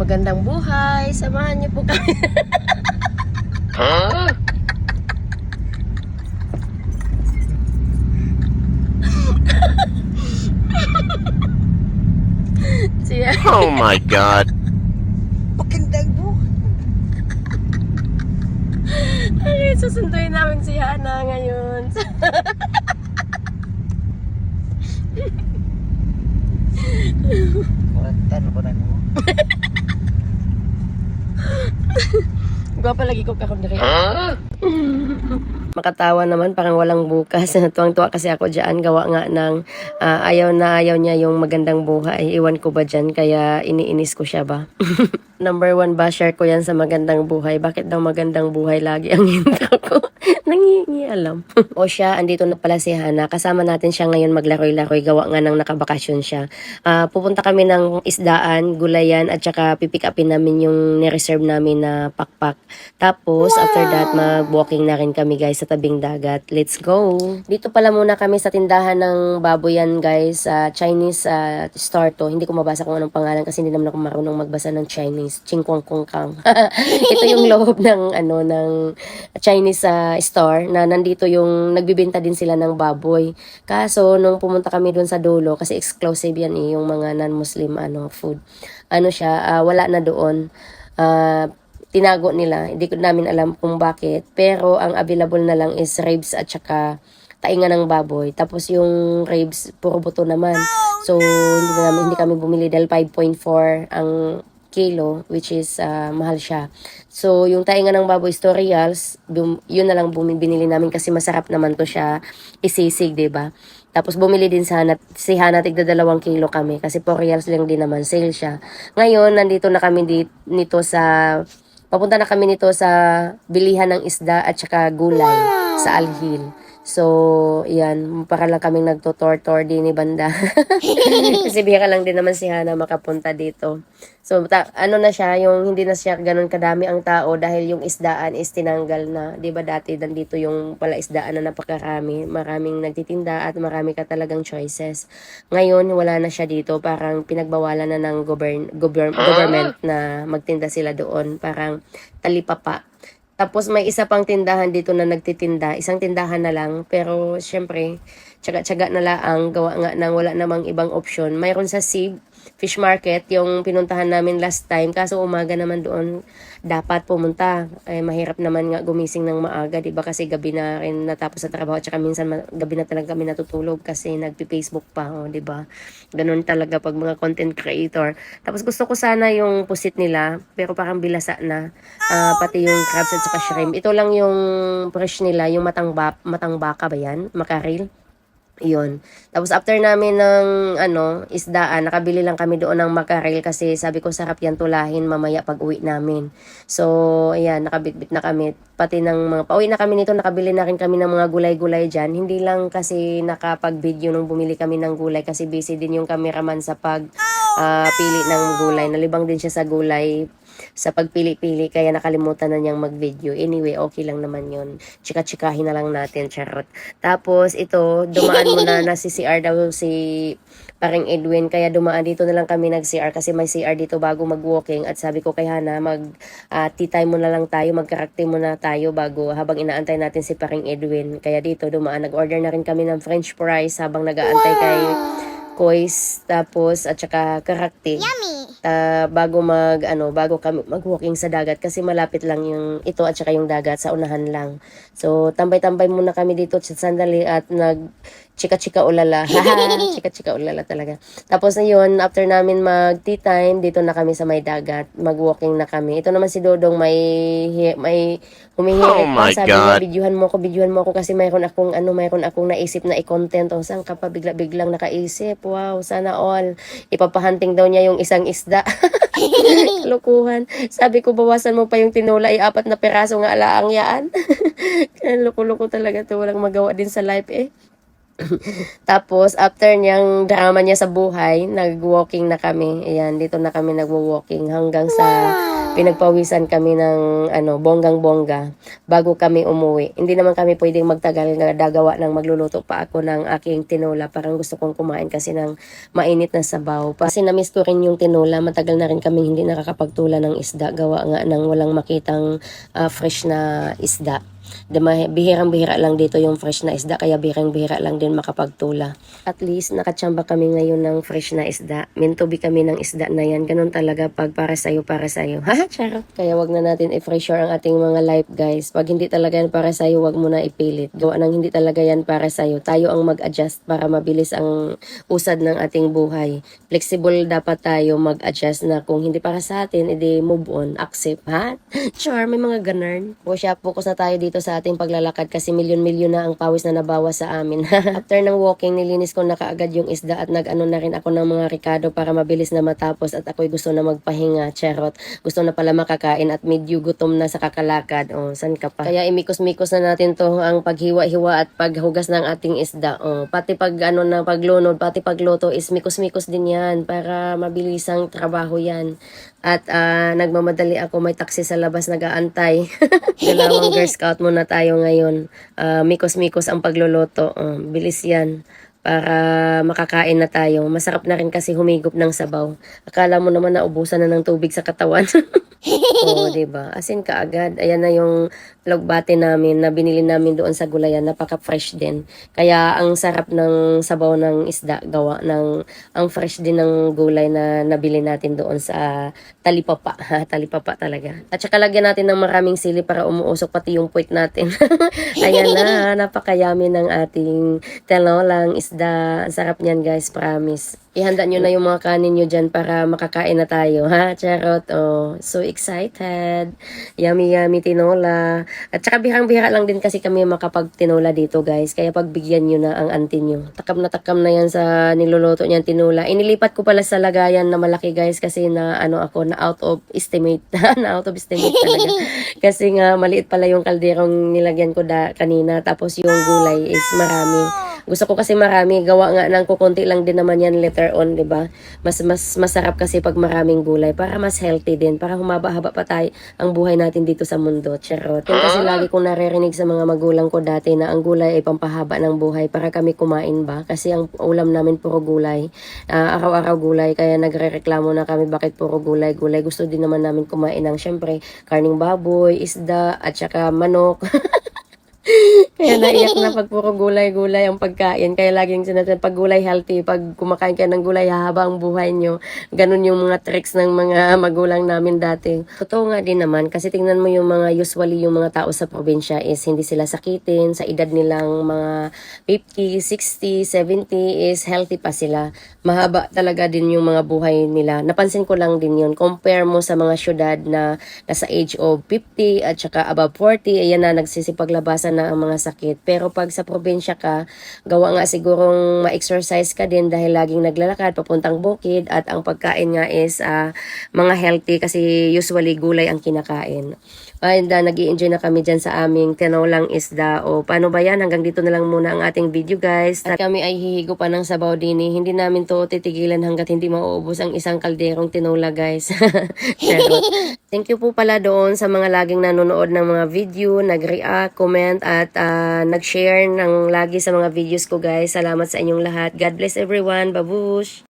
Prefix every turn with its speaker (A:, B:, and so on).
A: Magandang buhay. Samahan niyo po kami.
B: Huh?
A: Siya.
B: Oh my god.
C: Magandang buhay.
A: Ay, susunduin namin si Hana ngayon.
C: Kuranta na ba na mo?
A: Gwapa lagi ko kakong diri.
B: Huh?
A: Makatawa naman, parang walang bukas. Tuwang-tuwa kasi ako dyan. Gawa nga ng ah, ayaw na ayaw niya yung magandang buhay. Iwan ko ba dyan? Kaya iniinis ko siya ba? Number one ba, share ko yan sa magandang buhay. Bakit daw magandang buhay lagi ang hinto ko? Nangingi alam. o siya, andito na pala si Hana. Kasama natin siya ngayon maglaroy-laroy. Gawa nga ng nakabakasyon siya. Ah, pupunta kami ng isdaan, gulayan, at saka pipick upin namin yung nireserve namin na pakpak. Tapos, after that, mag-walking na rin kami guys sa tabing dagat. Let's go! Dito pala muna kami sa tindahan ng baboyan guys. sa Chinese ah, store to. Hindi ko mabasa kung anong pangalan kasi hindi naman ako marunong magbasa ng Chinese. Chingkwang kung kang. Ito yung loob ng ano ng Chinese ah, store na nandito yung nagbibenta din sila ng baboy. Kaso nung pumunta kami doon sa dulo kasi exclusive yan eh yung mga non-Muslim ano food. Ano siya, ah, wala na doon. Ah, tinago nila. Hindi ko namin alam kung bakit. Pero ang available na lang is ribs at saka tainga ng baboy. Tapos yung ribs, puro buto naman. So, hindi, na namin, hindi kami bumili dahil 5.4 ang kilo, which is ah, mahal siya. So, yung tainga ng baboy storyals, bum- yun na lang bumi- binili namin kasi masarap naman to siya isisig, ba Tapos bumili din sa Hana, si Hana tigda dalawang kilo kami kasi 4 reals lang din naman, sale siya. Ngayon, nandito na kami di, nito sa, papunta na kami nito sa bilihan ng isda at saka gulay sa Alhil. So, yan, para lang kaming nagtutor-tor din ni Banda. Kasi bihira lang din naman si Hana makapunta dito. So, ta- ano na siya, yung hindi na siya ganun kadami ang tao dahil yung isdaan is tinanggal na. 'Di ba dati nandito yung pala isdaan na napakarami. Maraming nagtitinda at marami ka talagang choices. Ngayon, wala na siya dito. Parang pinagbawalan na ng govern, govern, government na magtinda sila doon. Parang talipapa. Tapos may isa pang tindahan dito na nagtitinda. Isang tindahan na lang. Pero syempre, tsaga-tsaga na lang. Gawa nga nang wala namang ibang option. Mayroon sa SIG, fish market, yung pinuntahan namin last time. Kaso umaga naman doon dapat pumunta. Eh, mahirap naman nga gumising ng maaga, di ba? Kasi gabi na rin natapos sa trabaho. Tsaka minsan gabi na talaga kami natutulog kasi nagpi-Facebook pa, oh, di ba? Ganun talaga pag mga content creator. Tapos gusto ko sana yung pusit nila, pero parang bilasa na. Ah, pati yung crabs at saka shrimp. Ito lang yung fresh nila, yung matang, ba- matang baka ba yan? Makaril? Yun. Tapos after namin ng ano, isdaan, nakabili lang kami doon ng makarel kasi sabi ko sarap yan tulahin mamaya pag uwi namin. So, ayan, nakabitbit na kami. Pati ng mga, pauwi na kami nito, nakabili na rin kami ng mga gulay-gulay dyan. Hindi lang kasi nakapag-video nung bumili kami ng gulay kasi busy din yung cameraman sa pag ah, pili ng gulay. Nalibang din siya sa gulay sa pagpili-pili kaya nakalimutan na niyang mag-video. Anyway, okay lang naman yun. Chika-chikahin na lang natin, charot. Tapos ito, dumaan muna na si CR daw si paring Edwin kaya dumaan dito na lang kami nag-CR kasi may CR dito bago mag-walking at sabi ko kay Hana mag uh, tea time muna lang tayo, mag-karakting muna tayo bago habang inaantay natin si paring Edwin. Kaya dito dumaan, nag-order na rin kami ng french fries habang nag-aantay kay Kois tapos at saka karakti ta bago mag ano bago kami mag-walking sa dagat kasi malapit lang yung ito at saka yung dagat sa unahan lang. So tambay-tambay muna kami dito sa sandali at nag chika-chika ulala. chika-chika ulala talaga. Tapos na yun, after namin mag tea time, dito na kami sa may dagat. Mag-walking na kami. Ito naman si Dodong may may humihirit
B: Oh my
A: Sabi
B: God.
A: niya, videohan mo ako, videohan mo ako kasi mayroon akong ano, mayroon akong naisip na i-content. O saan ka pa bigla-biglang nakaisip? Wow, sana all. Ipapahunting daw niya yung isang isda. Kalukuhan. Sabi ko, bawasan mo pa yung tinola, ay apat na peraso nga alaang yaan. Kaya loko-loko talaga to. Walang magawa din sa life eh. Tapos, after niyang drama niya sa buhay, nag-walking na kami. Ayan, dito na kami nag-walking hanggang sa pinagpawisan kami ng ano, bonggang-bongga bago kami umuwi. Hindi naman kami pwedeng magtagal na dagawa ng magluluto pa ako ng aking tinola. Parang gusto kong kumain kasi ng mainit na sabaw. Kasi namiss ko rin yung tinola. Matagal na rin kami hindi nakakapagtula ng isda. Gawa nga ng walang makitang ah, fresh na isda. Bihirang-bihira lang dito yung fresh na isda, kaya bihirang-bihira lang din makapagtula. At least, nakatsamba kami ngayon ng fresh na isda. Mintubi kami ng isda na yan. Ganun talaga pag para sa'yo, para sa'yo. Ha, charot. Kaya wag na natin i-pressure ang ating mga life, guys. Pag hindi talaga yan para sa'yo, wag mo na ipilit. Gawa ng hindi talaga yan para sa'yo. Tayo ang mag-adjust para mabilis ang usad ng ating buhay. Flexible dapat tayo mag-adjust na kung hindi para sa atin, edi move on, accept, ha? Sure, may mga ganern. O siya, focus na tayo dito sa ating paglalakad kasi milyon-milyon na ang pawis na nabawas sa amin. After ng walking, nilinis ko na kaagad yung isda at nag-ano na rin ako ng mga ricado para mabilis na matapos at ako'y gusto na magpahinga, charot. Gusto na pala makakain at medyo gutom na sa kakalakad. O, san ka pa? Kaya imikos-mikos na natin to ang paghiwa-hiwa at paghugas ng ating isda. O, pati pag ano na paglunod, pati pagluto is mikos-mikos din yan para mabilisang trabaho yan. At ah, nagmamadali ako, may taxi sa labas nag-aantay. Dalawang Girl Scout muna tayo ngayon. Ah, mikos-mikos ang pagluluto. Oh, bilis yan para makakain na tayo. Masarap na rin kasi humigop ng sabaw. Akala mo naman na ubusan na ng tubig sa katawan. Oo, 'di ba? Asin ka agad. Ayan na yung logbate namin na binili namin doon sa gulayan. Napaka-fresh din. Kaya ang sarap ng sabaw ng isda gawa ng ang fresh din ng gulay na nabili natin doon sa talipapa. Talipapa talaga. At saka lagyan natin ng maraming sili para umuusok pati yung puwit natin. Ayan na, napakayami ng ating telolang isda. Ang sarap niyan guys, promise. Ihanda nyo na yung mga kanin nyo dyan para makakain na tayo, ha? Charot, oh. So excited. Yummy, yummy tinola. At saka bihang-bihira lang din kasi kami makapag-tinola dito, guys. Kaya pagbigyan nyo na ang auntie nyo. Takam na takam na yan sa niluluto niyan tinola. Inilipat ko pala sa lagayan na malaki, guys, kasi na ano ako, na out of estimate. na out of estimate talaga. kasi nga, maliit pala yung kalderong nilagyan ko da kanina. Tapos yung gulay is marami. Gusto ko kasi marami, gawa nga ng kukunti lang din naman yan later on, 'di ba? Mas mas masarap kasi pag maraming gulay para mas healthy din, para humaba-haba pa tayo ang buhay natin dito sa mundo. Charot. Yan kasi lagi kong naririnig sa mga magulang ko dati na ang gulay ay pampahaba ng buhay para kami kumain ba? Kasi ang ulam namin puro gulay. Ah, araw-araw gulay kaya nagrereklamo na kami bakit puro gulay. Gulay gusto din naman namin kumain ng syempre karning baboy, isda at saka manok. Kaya naiyak na pag puro gulay-gulay ang pagkain. Kaya laging sinasabi, pag gulay healthy, pag kumakain kayo ng gulay, hahaba ang buhay nyo. Ganun yung mga tricks ng mga magulang namin dati. Totoo nga din naman, kasi tingnan mo yung mga usually yung mga tao sa probinsya is hindi sila sakitin. Sa edad nilang mga 50, 60, 70 is healthy pa sila. Mahaba talaga din yung mga buhay nila. Napansin ko lang din yun. Compare mo sa mga syudad na nasa age of 50 at saka above 40, ayan na nagsisipaglabasan na ang mga sakit. Pero pag sa probinsya ka, gawa nga sigurong ma-exercise ka din dahil laging naglalakad papuntang bukid at ang pagkain nga is ah, mga healthy kasi usually gulay ang kinakain. And uh, nag enjoy na kami dyan sa aming tinolang isda. O paano ba yan? Hanggang dito na lang muna ang ating video guys. At kami ay hihigo pa ng sabaw din eh. Hindi namin to titigilan hanggat hindi mauubos ang isang kalderong tinola guys. Charot. Thank you po pala doon sa mga laging nanonood ng mga video, nag-react, comment at ah, nag-share ng lagi sa mga videos ko guys. Salamat sa inyong lahat. God bless everyone. Babush!